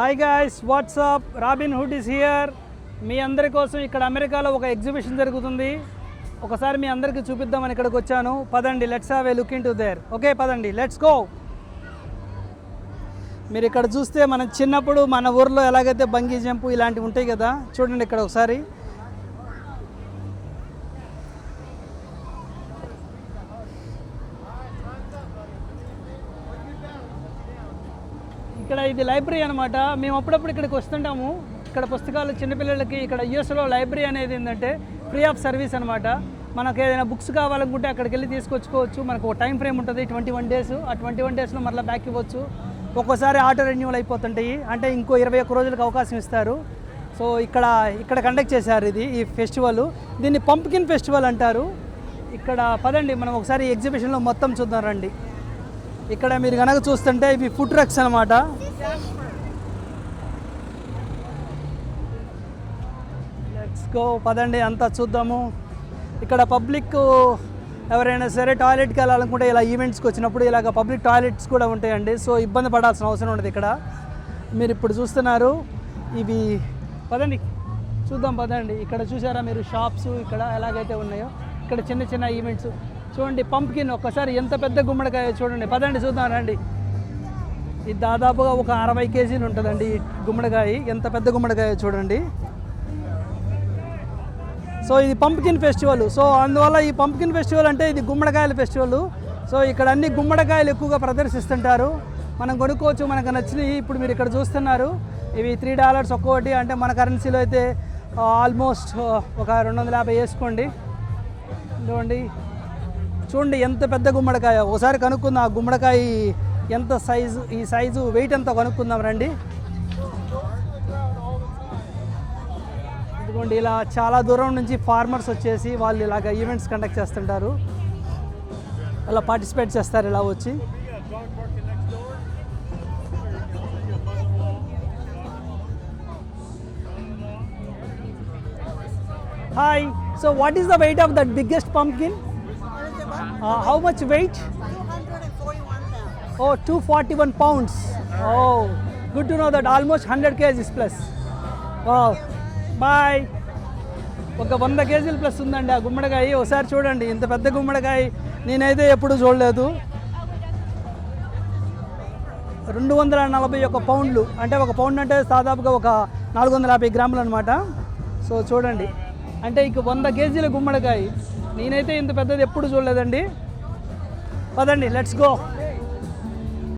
Hi guys what's up Robin Hood is here మీ అందరి కోసం ఇక్కడ అమెరికాలో ఒక ఎగ్జిబిషన్ జరుగుతుంది. ఒకసారి మీ అందరికీ చూపిద్దామని ఇక్కడికి వచ్చాను. పదండి let's have a look into there okay పదండి లెట్స్ గో మీరు ఇక్కడ చూస్తే మన చిన్నప్పుడు మన ఊర్లో ఎలాగైతే బంగీ జంపు ఇలాంటివి ఉంటాయి కదా చూడండి ఇక్కడ ఒకసారి. ఇక్కడ ఇది లైబ్రరీ అనమాట మేము అప్పుడప్పుడు ఇక్కడికి వస్తుంటాము. ఇక్కడ పుస్తకాలు చిన్నపిల్లలకి ఇక్కడ యూఎస్లో లైబ్రరీ అనేది ఏంటంటే ఫ్రీ ఆఫ్ సర్వీస్ అనమాట మనకు ఏదైనా బుక్స్ కావాలనుకుంటే అక్కడికి వెళ్ళి తీసుకొచ్చుకోవచ్చు. మనకు ఒక టైం ఫ్రేమ్ ఉంటుంది ట్వంటీ వన్ డేస్. ఆ ట్వంటీ వన్ డేస్లో మళ్ళీ బ్యాక్ ఇవ్వచ్చు. ఒక్కోసారి ఆటో రెన్యూవల్ అయిపోతుంటాయి. అంటే ఇంకో ఇరవై ఒక్క రోజులకు అవకాశం ఇస్తారు. సో ఇక్కడ ఇక్కడ కండక్ట్ చేశారు ఇది ఈ ఫెస్టివల్. దీన్ని పంప్కిన్ ఫెస్టివల్ అంటారు. ఇక్కడ పదండి మనం ఒకసారి ఎగ్జిబిషన్లో మొత్తం చూద్దాం రండి. ఇక్కడ మీరు కనుక చూస్తుంటే ఇవి ఫుడ్ ట్రక్స్ అనమాట లెట్స్ గో పదండి అంతా చూద్దాము. ఇక్కడ పబ్లిక్ ఎవరైనా సరే టాయిలెట్కి వెళ్ళాలనుకుంటే ఇలా ఈవెంట్స్కి వచ్చినప్పుడు ఇలాగ పబ్లిక్ టాయిలెట్స్ కూడా ఉంటాయండి. సో ఇబ్బంది పడాల్సిన అవసరం ఉండదు ఇక్కడ. మీరు ఇప్పుడు చూస్తున్నారు ఇవి పదండి చూద్దాం పదండి. ఇక్కడ చూసారా మీరు షాప్స్ ఇక్కడ ఎలాగైతే ఉన్నాయో. ఇక్కడ చిన్న చిన్న ఈవెంట్స్ చూడండి పంప్కిన్ ఒక్కసారి ఎంత పెద్ద గుమ్మడికాయ చూడండి. పదండి చూద్దాం రండి. ఇది దాదాపుగా ఒక అరవై కేజీలు ఉంటుందండి ఈ గుమ్మడికాయ. ఎంత పెద్ద గుమ్మడికాయ చూడండి. సో ఇది పంప్కిన్ ఫెస్టివల్. సో అందువల్ల ఈ పంప్కిన్ ఫెస్టివల్ అంటే ఇది గుమ్మడికాయల ఫెస్టివల్. సో ఇక్కడ అన్ని గుమ్మడికాయలు ఎక్కువగా ప్రదర్శిస్తుంటారు. మనం కొనుక్కోవచ్చు మనకు నచ్చినవి ఇప్పుడు మీరు ఇక్కడ చూస్తున్నారు. ఇవి త్రీ డాలర్స్ ఒక్కొక్కటి అంటే మన కరెన్సీలో అయితే uh, ఆల్మోస్ట్ uh, ఒక రెండు వందల యాభై వేసుకోండి. చూడండి చూడండి ఎంత పెద్ద గుమ్మడికాయ. ఒకసారి కనుక్కుందాం ఆ గుమ్మడికాయ ఎంత సైజు ఈ సైజు వెయిట్ ఎంత కనుక్కుందాం రండి. ఇదిగోండి ఇలా చాలా దూరం నుంచి ఫార్మర్స్ వచ్చేసి వాళ్ళు ఇలాగ ఈవెంట్స్ కండక్ట్ చేస్తుంటారు. అలా పార్టిసిపేట్ చేస్తారు ఇలా వచ్చి. Hi so what is the weight of that biggest pumpkin how much weight 241 pounds. Oh two forty one pounds oh good to know that almost hundred KGs plus oh boy ఒక వంద కేజీలు plus ఉందండి. ఆ గుమ్మడికాయ ఒకసారి చూడండి. ఇంత పెద్ద గుమ్మడికాయ నేనైతే ఎప్పుడు చూడలేదు. రెండు వందల నలభై ఒక పౌండ్లు. అంటే ఒక పౌండ్ అంటే దాదాపుగా ఒక నాలుగు వందల యాభై గ్రాములు అనమాట సో చూడండి. అంటే ఇక వంద కేజీల గుమ్మడికాయ. నేనైతే ఇంత పెద్దది ఎప్పుడు చూడలేదండి. పదండి లెట్స్ గో